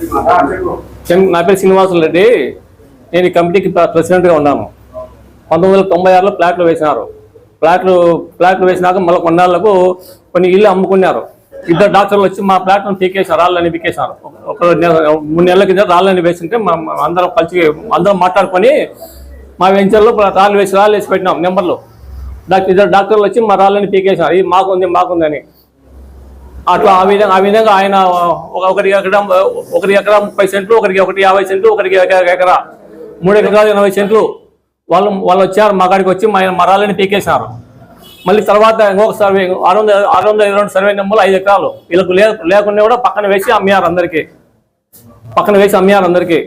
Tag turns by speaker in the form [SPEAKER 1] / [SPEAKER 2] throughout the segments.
[SPEAKER 1] నా పేరు శ్రీనివాసులు రెడ్డి. నేను ఈ కమిటీకి ప్రెసిడెంట్గా ఉన్నాను. పంతొమ్మిది వందల తొంభై ఆరులో ప్లాట్లు వేసినారు. ప్లాట్లు ప్లాట్లు వేసినాక మళ్ళీ కొన్నాళ్ళకు కొన్ని ఇల్లు అమ్ముకున్నారు. ఇద్దరు డాక్టర్లు వచ్చి మా ప్లాట్ను పీకేసారు రాళ్ళని పీకేశారు. ఒక మూడు నెలల కింద రాళ్ళని వేసింటే మా అందరం కలిసి అందరం మాట్లాడుకొని మా వెంచర్లో రాళ్ళు వేసి రాళ్ళు వేసి పెట్టినాం నెంబర్లు. డాక్టర్ ఇద్దరు డాక్టర్లు వచ్చి మా రాళ్ళని పీకేశారు. ఇది మాకుంది మాకుందని. అట్లా ఆ విధంగా ఆ విధంగా ఆయన ఒకరి ఒకరికి ఎకరం ఒకరి ఎకరా ముప్పై సెంట్లు ఒకరికి ఒకటి యాభై సెంట్లు ఒకరికి ఎకరా మూడు ఎకరాలు ఎనభై సెంట్లు. వాళ్ళు వాళ్ళు వచ్చారు మా కాడికి వచ్చి మా మరాలని పీకేసినారు మళ్ళీ తర్వాత ఇంకొక సర్వే ఆరు వందల ఆరు వందల ఇరవై రెండు సర్వే నెంబర్లు ఐదు ఎకరాలు. వీళ్ళకు లే లేకుండా కూడా పక్కన వేసి అమ్మారు అందరికీ. పక్కన వేసి అమ్మారు అందరికీ.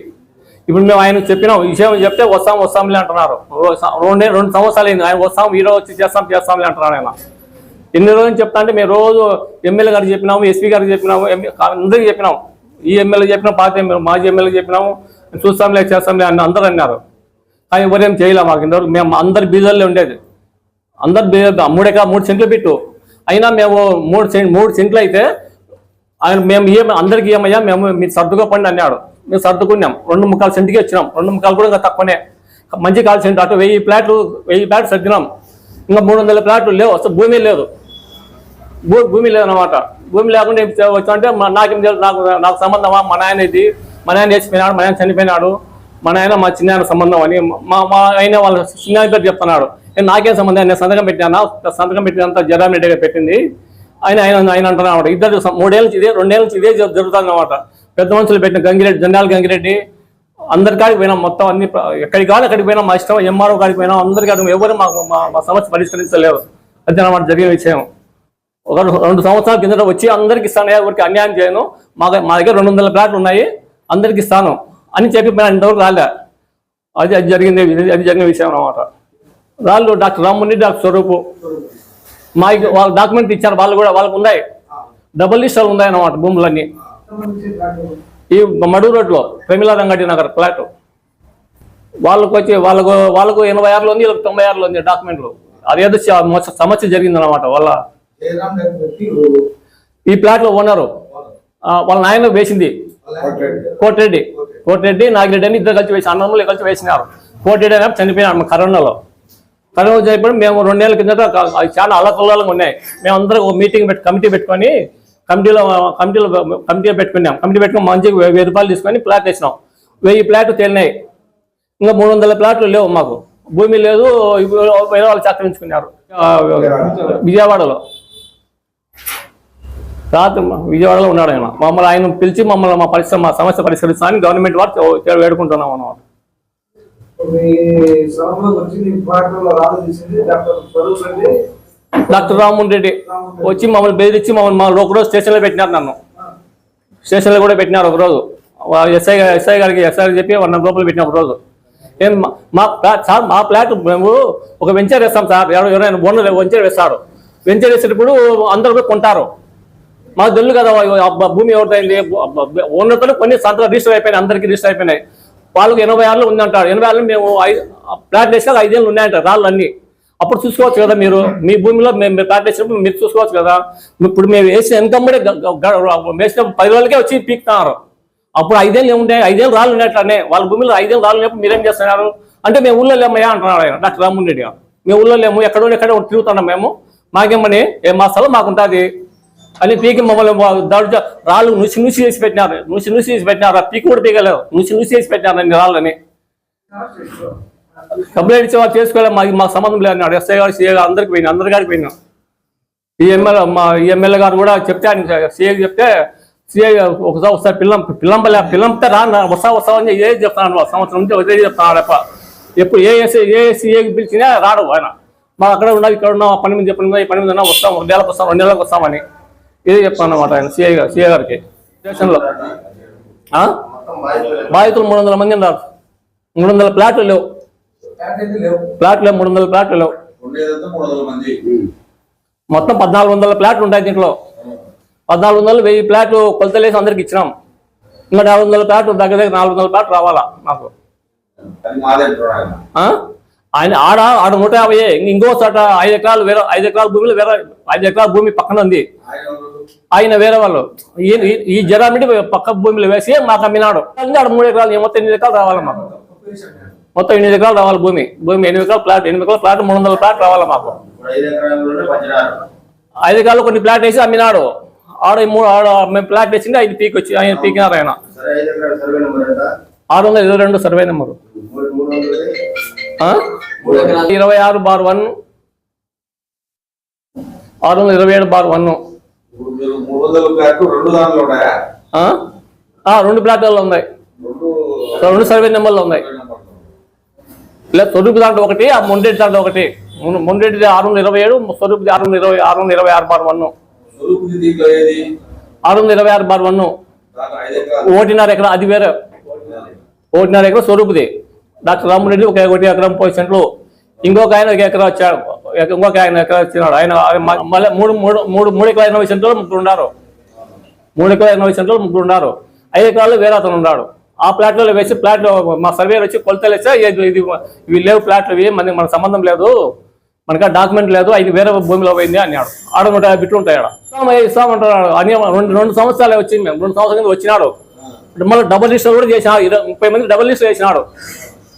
[SPEAKER 1] ఇప్పుడు మేము ఆయన చెప్పినాం విషయం చెప్తే వస్తాం వస్తాంలే అంటున్నారు. రెండు రెండు సంవత్సరాలు అయింది. ఆయన వస్తాం ఈరోజు వచ్చి చేస్తాం చేస్తాంలే అంటున్నారు ఆయన. ఎన్ని రోజులు చెప్తా అంటే మేము రోజు ఎమ్మెల్యే గారికి చెప్పినాము ఎస్పీ గారికి చెప్పినాము అందరికి అందరికీ చెప్పినాం ఈ ఎమ్మెల్యే చెప్పినాం పాత ఎమ్మెల్యే మాజీ ఎమ్మెల్యే చెప్పినాము చూస్తాంలే చేస్తాంలే అని అందరూ అన్నారు. కానీ ఎవరేం చేయలే మాకు ఇంతవరకు. మేము అందరు బీజర్లే ఉండేది. అందరు బీ- మూడు ఎకరా మూడు సెంట్లు పెట్టు. అయినా మేము మూడు సెంట్ మూడు సెంట్లు అయితే ఆయన మేము ఏం అందరికి ఏమయ్యా మేము మీరు సర్దుకోపండి అన్నాడు. మేము సర్దుకున్నాం. రెండు ముక్కలు సెంట్కి వచ్చినాం. రెండు ముక్కలు కూడా ఇంకా తక్కువనే. మంచి కాల్ సెంటు అటు వెయ్యి ప్లాట్లు వెయ్యి ప్లాట్లు సర్దినాం. ఇంకా మూడు వందల ప్లాట్లు లేవు. అసలు భూమి లేదు. భూమి లేదన్నమాట. భూమి లేకుండా వచ్చామంటే చే- నాకేం నాకు నాకు సంబంధమా? మా నాయన ఇది. మా నాయన వేసిపోయినాడు మా నాయన చనిపోయినాడు. మా నాయన మా చిన్న సంబంధం అని మా మా ఆయన వాళ్ళ చిన్న పేరు చెప్తున్నాడు. నేను నాకేం సంబంధం? నేను సంతకం పెట్టినా? సంతకం పెట్టినంత జగన్ రెడ్డి గారు పెట్టింది. ఆయన ఆయన ఆయన అంటున్నాడు ఇద్దరు మూడేళ్ళ నుంచి ఇదే రెండేళ్ళ నుంచి ఇదే జరుగుతుందన్నమాట. పెద్ద మనుషులు పెట్టిన గంగిరెడ్డి జండాల గంగిరెడ్డి. అందరి కాడికి పోయినాం మొత్తం అన్ని ఎక్కడికి కావాలి అక్కడికి పోయినా? మా ఇష్టం ఎంఆర్ఓ కాడికి పోయినాం. అందరి కాడికి ఎవరు మాకు మా మా సమస్య పరిష్కరించలేదు. అదే అన్నమాట జరిగిన విషయం. ఒక రెండు సంవత్సరాల కిందట వచ్చి అందరికి ఇస్తాను. ఎవరికి అన్యాయం చేయను. మా దగ్గ- మా దగ్గర రెండు వందల ప్లాట్లు ఉన్నాయి. అందరికి ఇస్తాను అని చెప్పి మేము ఇంతవరకు రాలే. అది అది జరిగింది. అది జరిగిన విషయం అన్నమాట. వాళ్ళు డాక్టర్ రామ్మూర్తి డాక్టర్ స్వరూపు. మా వాళ్ళ డాక్యుమెంట్ ఇచ్చారు. వాళ్ళు కూడా వాళ్ళకు ఉన్నాయి. డబుల్ లిస్టాలు ఉన్నాయి అన్నమాట భూములన్నీ. ఈ మడు రోడ్లో ప్రమిళా రంగడి నగర్ ఫ్లాట్. వాళ్ళకు వచ్చి వాళ్ళకు వాళ్ళకు ఎనభై ఆరులో ఉంది వీళ్ళకి తొంభై ఆరులో ఉంది డాక్యుమెంట్లు. అదేదో చ- మొత్తం సమస్య జరిగిందన్నమాట వాళ్ళ ఈ ప్లాట్లో ఓనరు వాళ్ళ నాయన వేసింది కోటిరెడ్డి కోటిరెడ్డి నాగిరెడ్డి అని ఇద్దరు కలిసి వేసి అన్నములు కలిసి వేసినారు. కోటిరెడ్డి అని చనిపోయినారు కరోనాలో. కరోనా చనిపోయి మేము రెండేళ్ళ కిందట చాలా అల్లకల్లోలంగా ఉన్నాయి. మేము ఒక మీటింగ్ పెట్టి కమిటీ పెట్టుకొని కమిటీలో కమిటీలో కమిటీ పెట్టుకున్నాం. కమిటీ పెట్టుకుని మంచిగా వెయ్యి రూపాయలు తీసుకొని ప్లాట్ వేసినాం. వెయ్యి ప్లాట్లు తేలినాయి. ఇంకా మూడు వందల ప్లాట్లు లేవు మాకు. భూమి లేదు వేరే వాళ్ళు చక్కరించుకున్నారు విజయవాడలో. రాత్రి మా- విజయవాడలో ఉన్నాడు ఆయన. మమ్మల్ని ఆయన పిలిచి మమ్మల్ని మా పరిశ్రమ మా సమస్య పరిష్కరిస్తామని గవర్నమెంట్ వారు వేడుకుంటున్నాం అన్నమాట
[SPEAKER 2] డాక్టర్
[SPEAKER 1] రామ్మోహన్ రెడ్డి వచ్చి మమ్మల్ని బెదిరించి మమ్మల్ని మా ఒకరోజు స్టేషన్లో పెట్టినారు నన్ను. స్టేషన్లో కూడా పెట్టినారు ఒకరోజు. ఎస్ఐ ఎస్ఐ గారికి ఎస్ఐ గారికి చెప్పి వన్ లోపల పెట్టిన ఒకరోజు. ఏం మా- మా ప్లాట్ సార్ మా ప్లాట్ మేము ఒక వెంచర్ వేస్తాం సార్. ఎవరు- ఎవరైనా ఓనర్ వెంచర్ వేస్తాడు వెంచర్ వేసేటప్పుడు అందరూ కూడా కొంటారు. మాకు తెలుసు కదా భూమి ఎవరిదైంది? ఓనర్తో కొన్ని సంతకాలు రిజిస్టర్ అయిపోయినాయి అందరికీ రిజిస్టర్ అయిపోయినాయి. వాళ్ళకి ఎనభై ఆరులో ఉంది అంటారు ఎనభై ఆరులో మేము ప్లాట్ వేసాక ఐదేళ్ళు ఉన్నాయంటారు రాళ్ళు అన్నీ అప్పుడు చూసుకోవచ్చు కదా మీరు. మీ భూమిలో మేము ప్లాట్ వేసినప్పుడు మీరు చూసుకోవచ్చు కదా. ఇప్పుడు మేము వేసిన వెనకమ్మడే వేసిన పది రోజులకే వచ్చి పీకుతున్నారు. అప్పుడు ఐదేళ్ళు ఏముంటాయి ఐదేళ్ళు రాళ్ళు ఉన్నట్లనే వాళ్ళ భూమిలో ఐదేళ్ళు రాళ్ళు లేపు మీరేం చేస్తున్నారు? అంటే మేము ఊళ్ళో లేమయ్యా అంటున్నారు ఆయన డాక్టర్ రామ్మోహన్ రెడ్డి మేము ఊళ్ళో లేము ఎక్కడో ఎక్కడో తిరుగుతున్నాం మేము. మాకేమని? ఏ మా స్థలం మాకుంటుంది. అని పీకి మమ్మల్ని దాడు రాళ్ళు నుసి నుసి చేసి పెట్టినారు. నుసి నుసి చేసి పెట్టినారు. ఆ పీకి కూడా పీకలేవు. నుసి నుసి చేసి పెట్టినారు అన్ని రాళ్ళని. కంప్లైంట్ ఇచ్చే వాళ్ళు చేసుకోలేదు మాకు మాకు సంబంధం లేదు ఎస్ఐ గారు సిఐ గారు అందరికి పోయినా అందరి గారికి పోయినా. ఈ ఎమ్మెల్యే మా ఈ ఎమ్మెల్యే గారు కూడా చెప్తే ఆయన సీఏ చెప్తే సీఏ ఒకసారి ఒకసారి పిల్లం పిల్లంపలే పిల్లంపితే రా వస్తా వస్తా అని ఏ చెప్తాను సంవత్సరం నుంచి అదే చెప్తున్నాడప్ప ఎప్పుడు ఏ ఎస్ఐ ఏ సిఐకి పిలిచినా రాడు ఆయన. మా అక్కడ ఉన్నది ఇక్కడ ఉన్నాం పని మీద చెప్పిన ఈ పని మీద ఉన్నా వస్తాం ఒక నెలకు వస్తాం రెండు నెలలకు వస్తామని. ఇదే చెప్తాను అనమాట ఆయన సిఐ గారు సిఐ గారికి. స్టేషన్లో? బాధితులు మూడు వందల మంది ఉన్నారు. మూడు వందల ప్లాట్లు లేవు. ప్లాట్లు లేవు మూడు వందల ప్లాట్లు లేవు. మొత్తం పద్నాలుగు వందల ప్లాట్లు ఉంటాయి దీంట్లో. పద్నాలుగు వందలు వెయ్యి ప్లాట్లు కొలతలేసి అందరికి ఇచ్చినాం. ఇంకా నాలుగు వందల ప్లాట్లు దగ్గర దగ్గర నాలుగు వందల ప్లాట్లు రావాలా నాకు
[SPEAKER 3] ఆయన
[SPEAKER 1] ఆడ ఆడ నూట యాభై ఇంకో చోట ఐదు ఎకరాలు వేరే ఐదు ఎకరాల భూమిలో వేరే ఐదు ఎకరాల భూమి పక్కన ఉంది.
[SPEAKER 3] ఆయన
[SPEAKER 1] వేరే వాళ్ళు. ఈ- జరామిడి పక్క భూమిలో వేసి మాకు అమ్మినాడు ఆడ మూడు ఎకరాలు మొత్తం ఎనిమిది ఎకరాలు రావాలి మాకు. మొత్తం ఎనిమిది ఎకరాలు రావాలి భూమి. భూమి ఎనిమిది ఎకరాలు ప్లాట్ ఎనిమిది ఎకరాల ప్లాట్ మూడు వందల ప్లాట్ రావాలి మాకు.
[SPEAKER 3] ఐదు
[SPEAKER 1] ఎకరాలు కొన్ని ప్లాట్ వేసి అమ్మినాడు. ఆడ మూడు ఆడ మేము ప్లాట్ వేసింది ఐదు పీక్ వచ్చి ఆయన పీకినారు ఆయన. ఆరు వందల ఇరవై రెండు సర్వే నెంబరు. ఇరవై ఆరు బార్ వన్. ఆరు వందల ఇరవై ఏడు బార్ వన్.
[SPEAKER 3] రెండు
[SPEAKER 1] ప్లాట్లలో ఉన్నాయి.
[SPEAKER 3] రెండు
[SPEAKER 1] సర్వే నెంబర్లు ఉన్నాయి. ఇలా తొడుపు దాంట్లో ఒకటి ఆ మొండెడ్డి దాంట్లో ఒకటి. మొండెడ్డిది ఆరు వందల ఇరవై ఏడు తొడుపుది ఆరు వందల ఇరవై ఆరు వందల ఇరవై ఆరు బార్ వన్.
[SPEAKER 3] స్వరూపుది
[SPEAKER 1] ఆరు వందల ఇరవై ఆరు బార్ వన్. ఒకటిన్నర ఎకరా అది వేరే. ఒకటిన్నర ఎకరా స్వరూపుది. డాక్టర్ రామరెడ్డి ఒక ఒకటి ఎకరం పోయి ఇంకొక ఆయన ఒక ఎకరం వచ్చాడు. ఇంకొక ఆయన ఎకరం వచ్చినాడు. ఆయన మళ్ళీ మూడు మూడు మూడు మూడు ఎకరాల ఎనభై సెంట్లు ముగ్గురు ఉన్నారు మూడు ఎకరాల ఎనభై సెంట్లు ముగ్గురు ఉన్నారు ఐదు ఎకరాలు వేరే అతను ఉన్నాడు. ఆ ప్లాట్లో వేసి ప్లాట్లో మా సర్వేర్ వచ్చి కొలతలు వేస్తే ఇది ఇవి లేవు ప్లాట్లు ఇవి మనకి మన సంబంధం లేదు. మనకి డాక్యుమెంట్ లేదు. అది వేరే భూమిలో పోయింది అన్నాడు. ఆడ నూట యాభై బిట్లు ఉంటాయి ఆడ. ఇస్తామయ్య, అని రెండు రెండు సంవత్సరాలు వచ్చింది. మేము రెండు సంవత్సరాల కింద వచ్చినాడు. మళ్ళీ డబుల్ లిస్టర్ కూడా చేసినాడు ఇరవై ముప్పై మంది డబుల్ లిస్టర్ వేసినాడు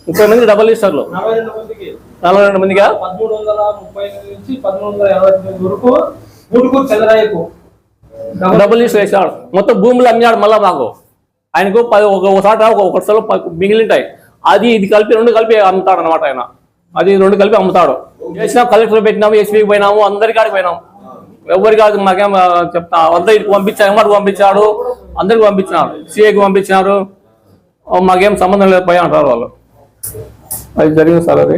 [SPEAKER 1] ముప్పై మంది డబుల్ లిస్టర్లు
[SPEAKER 4] నలభై రెండు మందికి.
[SPEAKER 1] నలభై రెండు మందిగా
[SPEAKER 4] పదమూడు వందల ముప్పై నుంచి పదమూడు వందల ఎనభై తొమ్మిది వరకు గూడుకూరు
[SPEAKER 1] డబుల్ లిస్ట్ వేసినాడు మొత్తం భూములు అమ్మినాడు మళ్ళా మాకు. ఆయనకు పది ఒక ఒకసాట ఒక స్థలం మిగిలింటాయి. అది ఇది కలిపి రెండు కలిపి అమ్ముతాడు అనమాట ఆయన. అది రెండు కలిపి అమ్ముతాడు. చేసినా కలెక్టర్ పెట్టినాము ఎస్పీకి పోయినాము అందరి కాడికి పోయినాము ఎవరి కాడికి మాకేం చెప్తా అంతా ఇటు పంపించాడు ఎంఆర్కి పంపించాడు అందరికి పంపించినారు సిఐకి పంపించినారు మాకేం సంబంధం లేదు పోయి అంటారు వాళ్ళు. అది జరిగింది సార్ అది